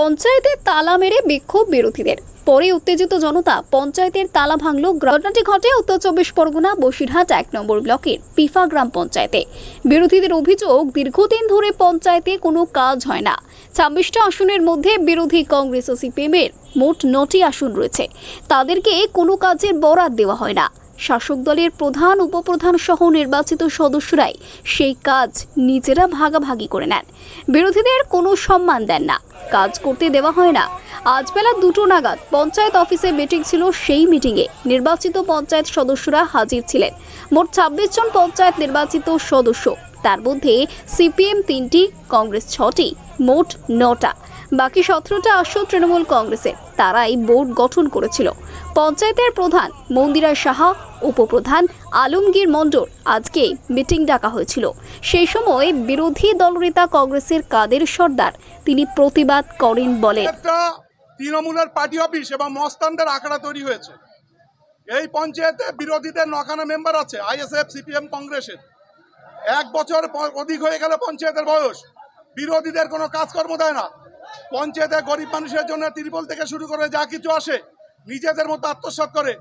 পঞ্চায়েতে তালা মেরে বিক্ষোভ বিরোধীদের। পরে উত্তেজিত জনতা পঞ্চায়েতের তালা ভাঙল ঘটনাটি ঘটে উত্তর চব্বিশ পরগনা বসিরহাট এক নম্বর ব্লকের পিফা গ্রাম পঞ্চায়েতে। বিরোধীদের অভিযোগ, দীর্ঘদিন ধরে পঞ্চায়েতে কোনো কাজ হয় না। ছাব্বিশটা আসনের মধ্যে বিরোধী কংগ্রেস ও সিপিএমের মোট নটি আসন রয়েছে। তাদেরকে কোনো কাজের বরাদ দেওয়া হয় না। শাসক দলের প্রধান, উপপ্রধান সহ নির্বাচিত সদস্যরাই সেই কাজ নিজেরা ভাগাভাগি করে নেন। বিরোধীদের কোনো সম্মান দেন না। কাজ করতে দেওয়া হয় না। আজ বেলা দুটো নাগাদ পঞ্চায়েত অফিসে মিটিং ছিল সেই মিটিংয়ে নির্বাচিত পঞ্চায়েত সদস্যরা হাজির ছিলেন। মোট ছাব্বিশ জন পঞ্চায়েত নির্বাচিত সদস্য। তার মধ্যে সিপিএম তিনটি, কংগ্রেস ছটি, মোট নটা। বাকি সতেরোটা আসন তৃণমূল কংগ্রেসের। তারাই বোর্ড গঠন করেছিল। পঞ্চায়েতের প্রধান মন্দিরা সাহা উপপ্রধান আলমগীর মণ্ডল আজকে মিটিং ডাকা হয়েছিল। সেই সময় বিরোধী দলনেতা কংগ্রেসের কাদের সর্দার, তিনি প্রতিবাদ করেন বলেন। তৃণমূলের পার্টি অফিস এবং মস্তানদের আখড়া তৈরি হয়েছে। এই পঞ্চায়েতে বিরোধীদের নখানা মেম্বার আছে, আইএসএফ, সিপিএম, কংগ্রেসের। এক বছর অধিক হয়ে গেল পঞ্চায়েতের বয়স। বিরোধীদের কোনো কাজকর্ম দেয় না। পঞ্চায়েতে গরিব মানুষের জন্য ত্রিপল থেকে শুরু করে যা কিছু আসে, নিজেদের মতো আত্মসাৎ করে।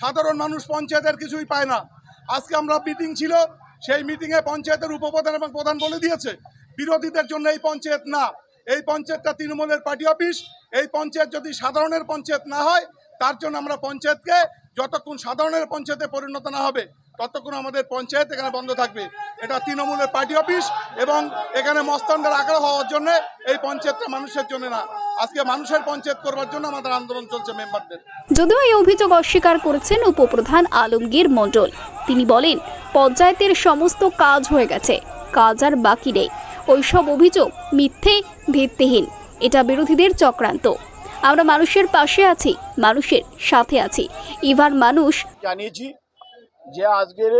সাধারণ মানুষ পঞ্চায়েতের কিছুই পায় না। আজকে আমরা মিটিং ছিল, সেই মিটিংয়ে পঞ্চায়েতের উপপ্রধান এবং প্রধান বলে দিয়েছে, বিরোধীদের জন্য এই পঞ্চায়েত না। এই পঞ্চায়েতটা তৃণমূলের পার্টি অফিস, এই পঞ্চায়েত যদি সাধারণের পঞ্চায়েত না হয়, তার জন্য আমরা পঞ্চায়েতকে যতক্ষণ সাধারণের পঞ্চায়েতে পরিণত না হবে, ততক্ষণ আমাদের পঞ্চায়েত এখানে বন্ধ থাকবে। এটা তৃণমূলের পার্টি অফিস এবং এখানে মস্তানদের আগ্রহ হওয়ার জন্য এই পঞ্চায়েতটা মানুষের জন্য না। আজকে মানুষের পঞ্চায়েত করবার জন্য আমাদের আন্দোলন চলছে মেম্বারদের। যদিও এই অভিযোগ অস্বীকার করেছেন উপপ্রধান আলমগীর মণ্ডল। তিনি বলেন পঞ্চায়েতের সমস্ত কাজ হয়ে গেছে কাজ আর বাকি নেই। ওইসব অভিযোগ মিথ্যে ভিত্তিহীন। এটা বিরোধীদের চক্রান্ত। আমরা মানুষের পাশে আছি মানুষের সাথে আছি। এবার মানুষ জানিয়েছি যে আজকের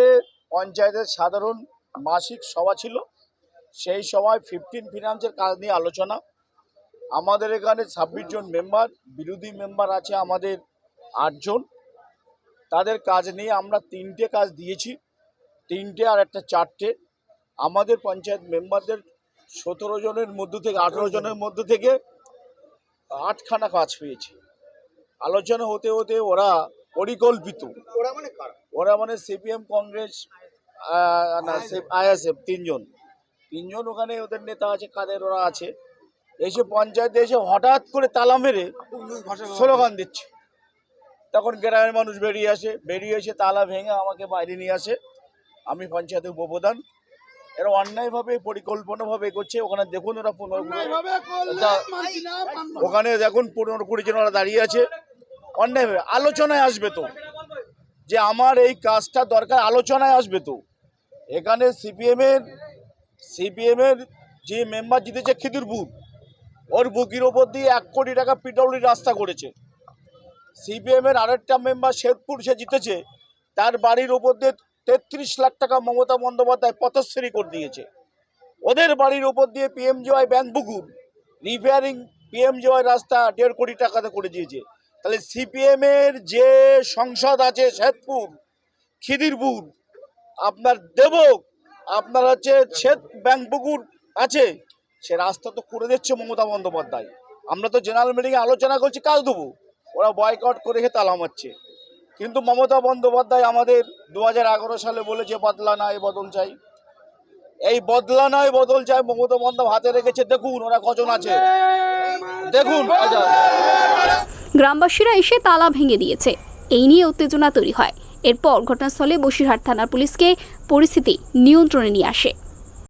পঞ্চায়েতের সাধারণ মাসিক সভা ছিল। সেই সময় ফিফটিন ফিনান্সের কাজ নিয়ে আলোচনা আমাদের এখানে ছাব্বিশ জন মেম্বার বিরোধী মেম্বার আছে আমাদের আটজন তাদের কাজ নিয়ে আমরা তিনটে কাজ দিয়েছি। তিনটে আর একটা চারটে। আমাদের পঞ্চায়েত মেম্বারদের সতেরো জনের মধ্য থেকে আঠেরো জনের মধ্য থেকে আটখানা কাজ পেয়েছে। আলোচনা হতে হতে ওরা পরিকল্পিত। ওরা মানে সিপিএম কংগ্রেস না আইএসএফ তিনজন। তিনজন ওখানে ওদের নেতা আছে কাদের ওরা আছে। এসে পঞ্চায়েতে এসে হঠাৎ করে তালা মেরে স্লোগান দিচ্ছে। তখন গ্রামের মানুষ বেরিয়ে আসে বেরিয়ে এসে তালা ভেঙে আমাকে বাইরে নিয়ে আসে। আমি পঞ্চায়েতের উপপ্রধান। এরা অন্যায়ভাবে পরিকল্পনাভাবে করছে ওখানে দেখুন ওরা পনেরো ওখানে দেখুন পনেরো কুড়ি জন ওরা দাঁড়িয়ে আছে। অন্যায়ভাবে আলোচনায় আসবে তো। যে আমার এই কাজটা দরকার আলোচনায় আসবে তো। এখানে সিপিএমের সিপিএমের যে মেম্বার জিতেছে খিদিরপুর। ওর বুকির ওপর দিয়ে এক কোটি টাকা পিডব্লিউ রাস্তা করেছে। সিপিএমের আরেকটা মেম্বার শেরপুর সে জিতেছে, তার বাড়ির ওপর দিয়ে তেত্রিশ লাখ টাকা মমতা বন্দ্যোপাধ্যায় পথশ্রী করে দিয়েছে। ওদের বাড়ির ওপর দিয়ে পিএমজিওয়াই ব্যাংক পুকুর রিপেয়ারিং পিএমজিওয়াই রাস্তা দেড় কোটি টাকাতে করে দিয়েছে। তাহলে সিপিএমের যে সংসদ আছে শেতপুর খিদিরপুর, আপনার দেবক আপনার হচ্ছে ব্যাংক পুকুর আছে। সে রাস্তা তো করে দিচ্ছে মমতা বন্দ্যোপাধ্যায়। আমরা তো জেনারেল মিটিংয়ে আলোচনা করছি, কাজ দেবো। ওরা বয়কট করে রেখে তালা মারছে। কিন্তু মমতা বন্দ্যোপাধ্যায় আমাদের দু সালে বলেছে, বদলা নয়, বদল চাই। এই বদলা নয়, বদল চাই মমতা বন্দ্যোপাধ্যায় হাতে রেখেছে। দেখুন ওরা কজন আছে। দেখুন গ্রামবাসীরা এসে তালা ভেঙে দিয়েছে। এই নিয়ে উত্তেজনা তৈরি হয়। এরপর ঘটনাস্থলে বসিরহাট থানার পুলিশকে পরিস্থিতি নিয়ন্ত্রণে নিয়ে আসে।